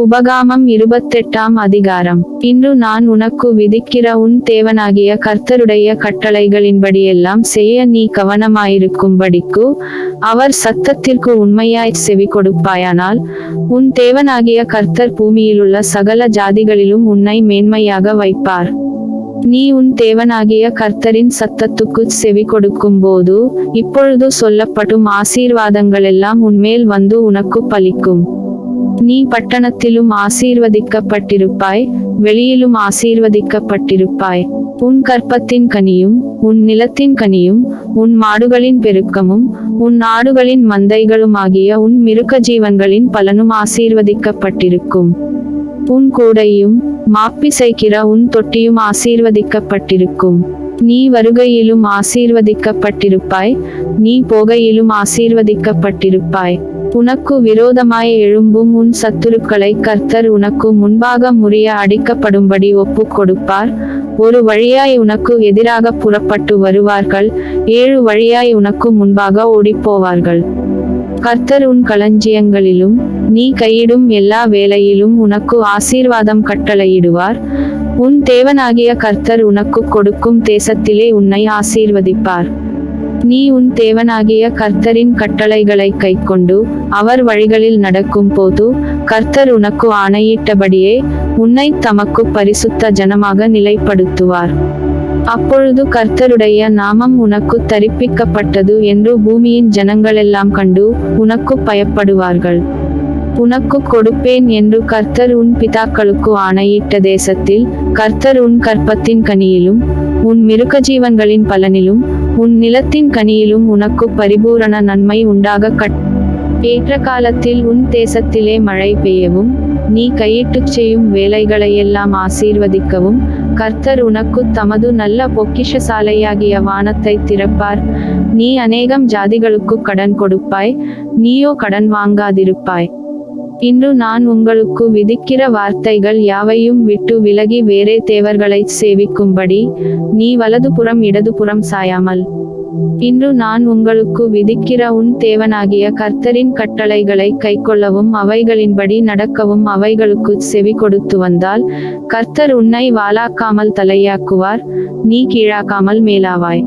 உபகாமம் இருபத்தெட்டாம் அதிகாரம். இன்று நான் உனக்கு விதிக்கிற உன் தேவனாகிய கர்த்தருடைய கட்டளைகளின்படியெல்லாம் செய்ய நீ கவனமாயிருக்கும்படிக்கு அவர் சத்தத்திற்கு உண்மையாய் செவி கொடுப்பாயானால் உன் தேவனாகிய கர்த்தர் பூமியிலுள்ள சகல ஜாதிகளிலும் உன்னை மேன்மையாக வைப்பார். நீ உன் தேவனாகிய கர்த்தரின் சத்தத்துக்குச் செவி கொடுக்கும்போது இப்பொழுது சொல்லப்படும் ஆசீர்வாதங்களெல்லாம் உன்மேல் வந்து உனக்கு பலிக்கும். நீ பட்டணத்திலும் ஆசீர்வதிக்கப்பட்டிருப்பாய் வெளியிலும் ஆசீர்வதிக்கப்பட்டிருப்பாய். உன் கற்பத்தின் கனியும் உன் நிலத்தின் கனியும் உன் மாடுகளின் பெருக்கமும் உன் ஆடுகளின் மந்தைகளுமாகிய உன் மிருக ஜீவன்களின் பலனும் ஆசீர்வதிக்கப்பட்டிருக்கும். உன் கூடையும் மாப்பிசைக்கிற உன் தொட்டியும் ஆசீர்வதிக்கப்பட்டிருக்கும். நீ வருகையிலும் ஆசீர்வதிக்கப்பட்டிருப்பாய். நீ போகையிலும் ஆசீர்வதிக்கப்பட்டிருப்பாய். உனக்கு விரோதமாய் எழும்பும் உன் சத்துருக்களை கர்த்தர் உனக்கு முன்பாக முறிய அடிக்கப்படும்படி ஒப்புக் கொடுப்பார் ஒரு வழியாய் உனக்கு எதிராக புறப்பட்டு வருவார்கள். ஏழு வழியாய் உனக்கு முன்பாக ஓடிப்போவார்கள். கர்த்தர் உன் களஞ்சியங்களிலும் நீ கையிடும் எல்லா வேலையிலும் உனக்கு ஆசீர்வாதம் கட்டளையிடுவார். உன் தேவனாகிய கர்த்தர் உனக்கு கொடுக்கும் தேசத்திலே உன்னை ஆசீர்வதிப்பார். நீ உன் தேவனாகிய கர்த்தரின் கட்டளைகளை கைக்கொண்டு அவர் வழிகளில் நடக்கும் போது கர்த்தர் உனக்கு ஆணையிட்டபடியே உன்னை தமக்கு பரிசுத்த ஜனமாக நிலைப்படுத்துவார். அப்பொழுது கர்த்தருடைய நாமம் உனக்கு தரிப்பிக்கப்பட்டது என்று பூமியின் ஜனங்களெல்லாம் கண்டு உனக்கு பயப்படுவார்கள். உனக்கு கொடுப்பேன் என்று கர்த்தர் உன் பிதாக்களுக்கு ஆணையிட்ட தேசத்தில் கர்த்தர் உன் கற்பத்தின் கனியிலும் உன் மிருக ஜீவன்களின் பலனிலும் உன் நிலத்தின் கனியிலும் உனக்கு பரிபூரண நன்மை உண்டாக கட் ஏற்ற காலத்தில் உன் தேசத்திலே மழை பெய்யவும் நீ கையிட்டுச் செய்யும் வேலைகளையெல்லாம் ஆசீர்வதிக்கவும் கர்த்தர் உனக்கு தமது நல்ல பொக்கிஷசாலையாகிய வானத்தை திறப்பார். நீ அநேகம் ஜாதிகளுக்கு கடன் கொடுப்பாய் நீயோ கடன் வாங்காதிருப்பாய். இன்று நான் உங்களுக்கு விதிக்கிற வார்த்தைகள் யாவையும் விட்டு விலகி வேறே தேவர்களைச் சேவிக்கும்படி நீ வலதுபுறம் இடதுபுறம் சாயாமல். இன்று நான் உங்களுக்கு விதிக்கிற உன் தேவனாகிய கர்த்தரின் கட்டளைகளை கைக்கொள்ளவும் அவைகளின்படி நடக்கவும் அவைகளுக்கு செவி கொடுத்து வந்தால் கர்த்தர் உன்னை வாளாக்காமல் தலையாக்குவார் நீ கீழாக்காமல் மேலாவாய்.